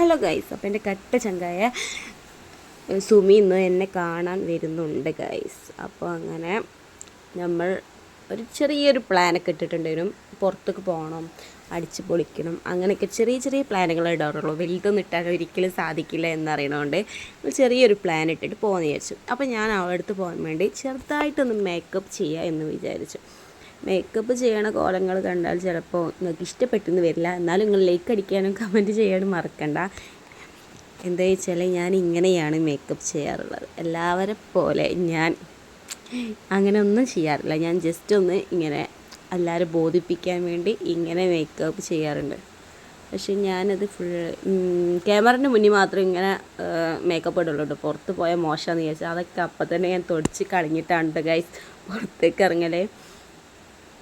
Hello guys അപ്പോൾ എന്റെ കട്ട ചങ്കായ സുമി ഇന്ന് എന്നെ കാണാൻ വരുന്നുണ്ട് ഗൈസ് അപ്പോൾ അങ്ങനെ നമ്മൾ ഒരു ചെറിയൊരു പ്ലാനൊക്കെ ഇട്ടിട്ടുണ്ടായിരുന്നു പുറത്തേക്ക് പോകണം അടിച്ച് പൊളിക്കണം അങ്ങനെയൊക്കെ ചെറിയ ചെറിയ പ്ലാനുകൾ ഇടാറുള്ളൂ. വലുതൊന്നും ഇട്ടാൽ ഒരിക്കലും സാധിക്കില്ല എന്നറിയണതുകൊണ്ട് നമ്മൾ ചെറിയൊരു പ്ലാൻ ഇട്ടിട്ട് പോകുന്ന വിചാരിച്ചു. അപ്പോൾ ഞാൻ അവളുടെ അടുത്ത് പോകാൻ വേണ്ടി ചെറുതായിട്ടൊന്ന് മേക്കപ്പ് ചെയ്യുക എന്ന് വിചാരിച്ചു. മേക്കപ്പ് ചെയ്യണ കോലങ്ങൾ കണ്ടാൽ ചിലപ്പോൾ നിങ്ങൾക്ക് ഇഷ്ടപ്പെട്ടെന്ന് വരില്ല. എന്നാലും നിങ്ങൾ ലൈക്ക് അടിക്കാനും കമന്റ് ചെയ്യാനും മറക്കണ്ട. എന്താ വെച്ചാൽ ഞാൻ ഇങ്ങനെയാണ് മേക്കപ്പ് ചെയ്യാറുള്ളത്. എല്ലാവരെ പോലെ ഞാൻ അങ്ങനെ ഒന്നും ചെയ്യാറില്ല. ഞാൻ ജസ്റ്റ് ഒന്ന് ഇങ്ങനെ എല്ലാവരും ബോധിപ്പിക്കാൻ വേണ്ടി ഇങ്ങനെ മേക്കപ്പ് ചെയ്യാറുണ്ട്. പക്ഷെ ഞാനത് ഫുൾ ക്യാമറന്റെ മുന്നിൽ മാത്രം ഇങ്ങനെ മേക്കപ്പ് ഇടുള്ളൂ കേട്ടോ പുറത്ത് പോയാൽ മോശമാണെന്ന് വിചാരിച്ചാൽ അതൊക്കെ അപ്പം തന്നെ ഞാൻ തുടച്ച് കളഞ്ഞിട്ടാണ് ഗൈസ് പുറത്തേക്ക് ഇറങ്ങലേ.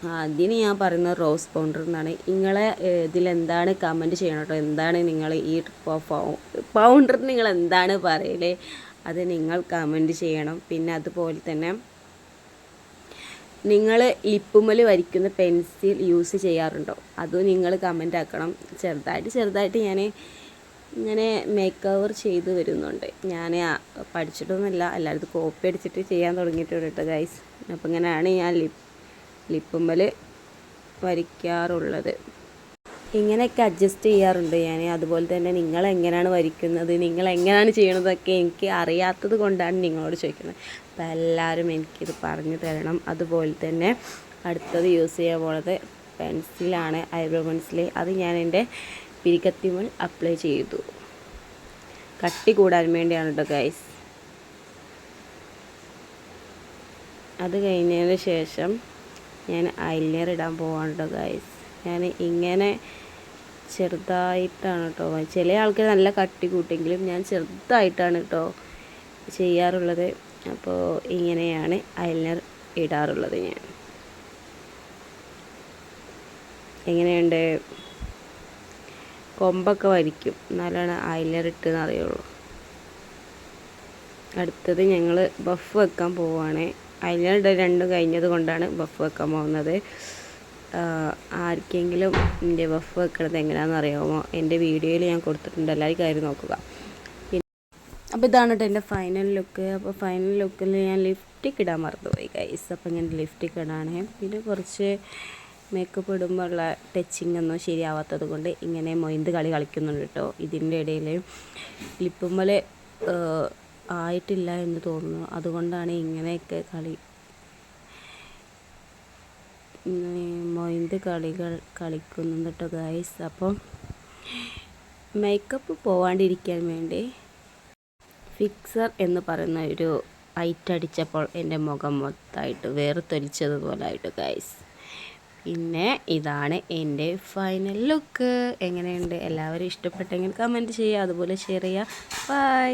അതിന് ഞാൻ പറയുന്നത് റോസ് പൗഡർ എന്നാണ്. നിങ്ങളെ ഇതിലെന്താണ് കമന്റ് ചെയ്യണം കേട്ടോ എന്താണ് നിങ്ങൾ ഈ പൗണ്ടർ നിങ്ങൾ എന്താണ് പറയലേ? അത് നിങ്ങൾ കമന്റ് ചെയ്യണം. പിന്നെ അതുപോലെ തന്നെ നിങ്ങൾ ലിപ്പുമ്മൽ വരയ്ക്കുന്ന പെൻസിൽ യൂസ് ചെയ്യാറുണ്ടോ? അതും നിങ്ങൾ കമന്റ് ആക്കണം. ചെറുതായിട്ട് ചെറുതായിട്ട് ഞാൻ ഇങ്ങനെ മേക്ക് ഓവർ ചെയ്ത് വരുന്നുണ്ട്. ഞാൻ പഠിച്ചിട്ടൊന്നുമില്ല. എല്ലായിടത്തും കോപ്പി അടിച്ചിട്ട് ചെയ്യാൻ തുടങ്ങിയിട്ടുണ്ട് കേട്ടോ ഗൈസ് അപ്പം ഇങ്ങനെയാണ് ഞാൻ ലിപ്പ് ലിപ്പുമ്മൽ വരയ്ക്കാറുള്ളത് ഇങ്ങനെയൊക്കെ അഡ്ജസ്റ്റ് ചെയ്യാറുണ്ട് ഞാൻ അതുപോലെ തന്നെ നിങ്ങൾ എങ്ങനെയാണ് വരയ്ക്കുന്നത് നിങ്ങൾ എങ്ങനെയാണ് ചെയ്യണതൊക്കെ എനിക്ക് അറിയാത്തത് കൊണ്ടാണ് നിങ്ങളോട് ചോദിക്കുന്നത്. അപ്പം എല്ലാവരും എനിക്കിത് പറഞ്ഞു തരണം. അതുപോലെ തന്നെ അടുത്തത് യൂസ് ചെയ്യാൻ പോണത് പെൻസിലാണ് ഐബ്രോ പെൻസിൽ അത് ഞാൻ എന്റെ പിരിക്കത്തിമുൾ അപ്ലൈ ചെയ്തു. കട്ടി കൂടാൻ വേണ്ടിയാണ് കേട്ടോ ഗൈസ് അത് കഴിഞ്ഞതിന് ശേഷം ഞാൻ ഐലൈനർ ഇടാൻ പോവാണ് കേട്ടോ ഗൈസ് ഞാൻ ഇങ്ങനെ ചെറുതായിട്ടാണ് കേട്ടോ ചില ആൾക്കാർ നല്ല കട്ടി കൂട്ടെങ്കിലും ഞാൻ ചെറുതായിട്ടാണ് കേട്ടോ ചെയ്യാറുള്ളത്. അപ്പോൾ ഇങ്ങനെയാണ് ഐലൈനർ ഇടാറുള്ളത് ഞാൻ. എങ്ങനെയുണ്ട്? കൊമ്പൊക്കെ വരിക്കും. എന്നാലാണ് ഐലൈനർ ഇട്ടെന്ന് അറിയുള്ളൂ അടുത്തത് ഞങ്ങൾ ബഫ് വെക്കാൻ പോവുകയാണ് ഐലൈനർ രണ്ടും കഴിഞ്ഞത് കൊണ്ടാണ് ബഫ് വെക്കാൻ പോകുന്നത്. ആർക്കെങ്കിലും എന്റെ ബഫ് വെക്കണത് എങ്ങനെയാണെന്ന് അറിയാമോ? എന്റെ വീഡിയോയിൽ ഞാൻ കൊടുത്തിട്ടുണ്ട്. എല്ലാവരും കയറി നോക്കുക. അപ്പോൾ ഇതാണ് കേട്ടോ എന്റെ ഫൈനൽ ലുക്ക് അപ്പോൾ ഫൈനൽ ലുക്കിൽ ഞാൻ ലിഫ്റ്റിക്ക് ഇടാൻ മറന്നുപോയി ഗൈസ് അപ്പോൾ ഞാൻ ലിഫ്റ്റിക്ക് ഇടാണ്. പിന്നെ കുറച്ച് മേക്കപ്പ് ഇടുമ്പോൾ ഉള്ള ടച്ചിങ് ഒന്നും ശരിയാവാത്തത് കൊണ്ട് ഇങ്ങനെ മൊയ്ന്ത് കളി കളിക്കുന്നുണ്ട് കേട്ടോ ഇതിന്റെ ഇടയിൽ ലിപ്പുമ്മൽ ആയിട്ടില്ല എന്ന് തോന്നുന്നു. അതുകൊണ്ടാണ് ഇങ്ങനെയൊക്കെ കളി. മൊയിന്ത് കളികൾ കളിക്കുന്നുണ്ട് കേട്ടോ ഗൈസ് അപ്പം മേക്കപ്പ് പോവാണ്ടിരിക്കാൻ വേണ്ടി ഫിക്സർ എന്ന് പറയുന്ന ഒരു അടിച്ചപ്പോൾ എന്റെ മുഖം മൊത്തമായിട്ട് വേർതൊലിച്ചതുപോലെ ആയിട്ട് ഗൈസ് പിന്നെ ഇതാണ് എന്റെ ഫൈനൽ ലുക്ക് എങ്ങനെയുണ്ട്? എല്ലാവരും ഇഷ്ടപ്പെട്ടെങ്കിൽ കമന്റ് ചെയ്യുക. അതുപോലെ ഷെയർ ചെയ്യുക. ബൈ